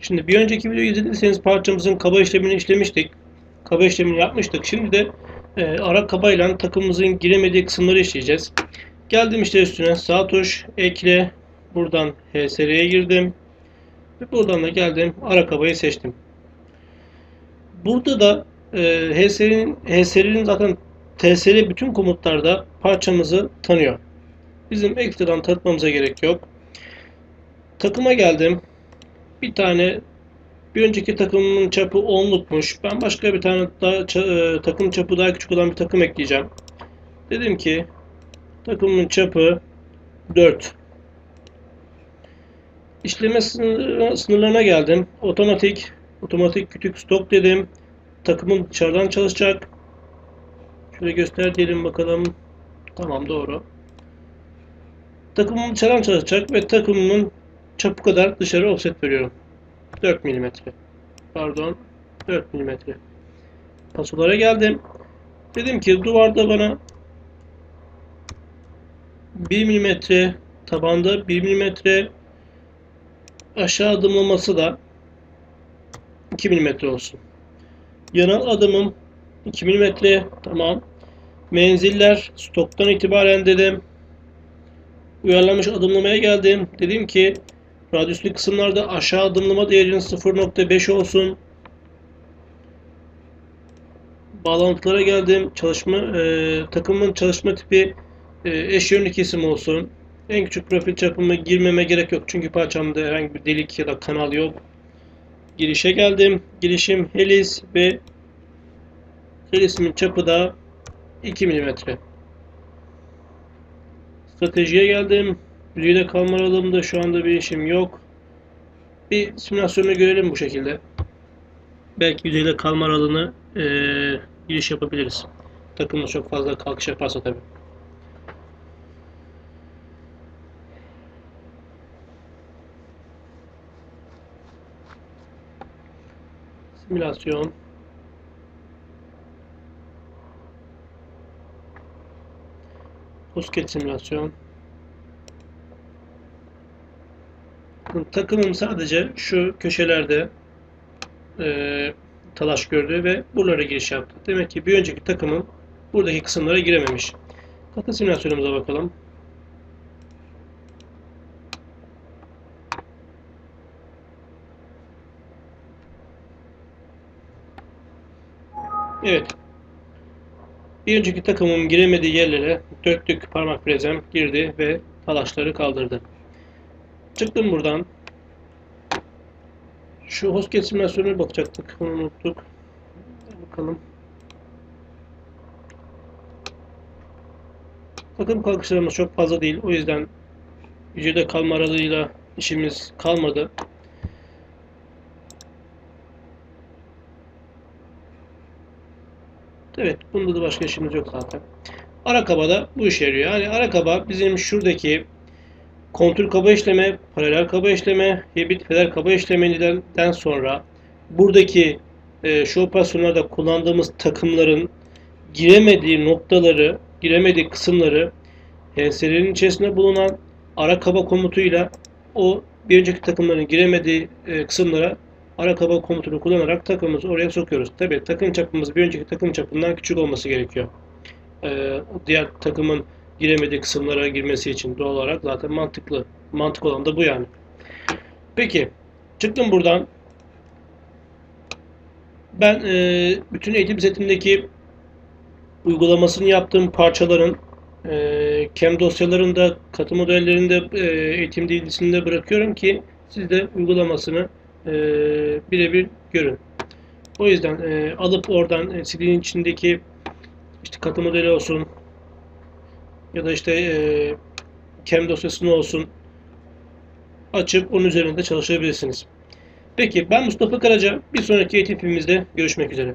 Şimdi bir önceki videoyu izlediyseniz parçamızın kaba işlemini işlemiştik. Kaba işlemini yapmıştık. Şimdi de e, ara kabayla takımımızın giremediği kısımları işleyeceğiz. Geldim işte üstüne sağ tuş ekle. Buradan HSR'ye girdim. Ve buradan da geldim ara kabayı seçtim. Burada da e, HSR'nin HSR'nin zaten TSR bütün komutlarda parçamızı tanıyor. Bizim ekstradan tanıtmamıza gerek yok. Takıma geldim. Bir tane bir önceki takımın çapı 10'lukmuş. Ben başka bir tane daha e, takım çapı daha küçük olan bir takım ekleyeceğim. Dedim ki takımın çapı 4. İşleme sınır- sınırlarına geldim. Otomatik, otomatik kütük stok dedim. Takımım dışarıdan çalışacak. Şöyle göster diyelim bakalım. Tamam doğru. Takımım dışarıdan çalışacak ve takımımın çapı kadar dışarı offset veriyorum. 4 mm. Pardon. 4 mm. Pasolara geldim. Dedim ki duvarda bana 1 mm tabanda 1 mm aşağı adımlaması da 2 mm olsun. Yanal adımım 2 mm. Tamam. Menziller stoktan itibaren dedim. Uyarlanmış adımlamaya geldim. Dedim ki radyüslü kısımlarda aşağı adımlama değerinin 0.5 olsun. Bağlantılara geldim. Çalışma e, takımın çalışma tipi e, eş yönlü kesim olsun. En küçük profil çapımı girmeme gerek yok. Çünkü parçamda herhangi bir delik ya da kanal yok. Girişe geldim. Girişim helis ve helisimin çapı da 2 mm. Stratejiye geldim. Yüzeyde kalma aralığımda şu anda bir işim yok. Bir simülasyonu görelim bu şekilde. Belki yüzeyde kalma aralığını eee giriş yapabiliriz. Takımımız çok fazla kalkış yaparsa tabii. Simülasyon. Pusket simülasyon. Takımım sadece şu köşelerde eee, talaş gördü ve buralara giriş yaptı. Demek ki bir önceki takımım buradaki kısımlara girememiş. Kata simülasyonumuza bakalım. Evet. Bir önceki takımım giremediği yerlere döktük parmak frezem girdi ve talaşları kaldırdı. Çıktım buradan. Şu hosket simülasyonuna bakacaktık. Onu unuttuk. Bakalım. Takım kalkışlarımız çok fazla değil. O yüzden yüzeyde kalma aralığıyla işimiz kalmadı. Evet, bunda da başka işimiz yok zaten. Arakaba'da bu işe yarıyor. Yani Arakaba bizim şuradaki kontür kaba işleme, paralel kaba işleme, hibrit feder kaba işlemeden sonra buradaki e, şu operasyonlarda kullandığımız takımların giremediği noktaları, giremediği kısımları HSR'nin içerisinde bulunan ara kaba komutuyla o bir önceki takımların giremediği e, kısımlara ara kaba komutunu kullanarak takımımızı oraya sokuyoruz. Tabi takım çapımız bir önceki takım çapından küçük olması gerekiyor. E, diğer takımın giremediği kısımlara girmesi için doğal olarak zaten mantıklı. Mantık olan da bu yani. Peki çıktım buradan. Ben e, bütün eğitim setindeki uygulamasını yaptığım parçaların e, CAM dosyalarında, katı modellerinde, e, eğitim dilgisinde bırakıyorum ki siz de uygulamasını e, birebir görün. O yüzden e, alıp oradan e, CD'nin içindeki işte katı modeli olsun ya da işte e, CAM dosyasını olsun açıp onun üzerinde çalışabilirsiniz. Peki ben Mustafa Karaca. Bir sonraki eğitim filmimizde görüşmek üzere.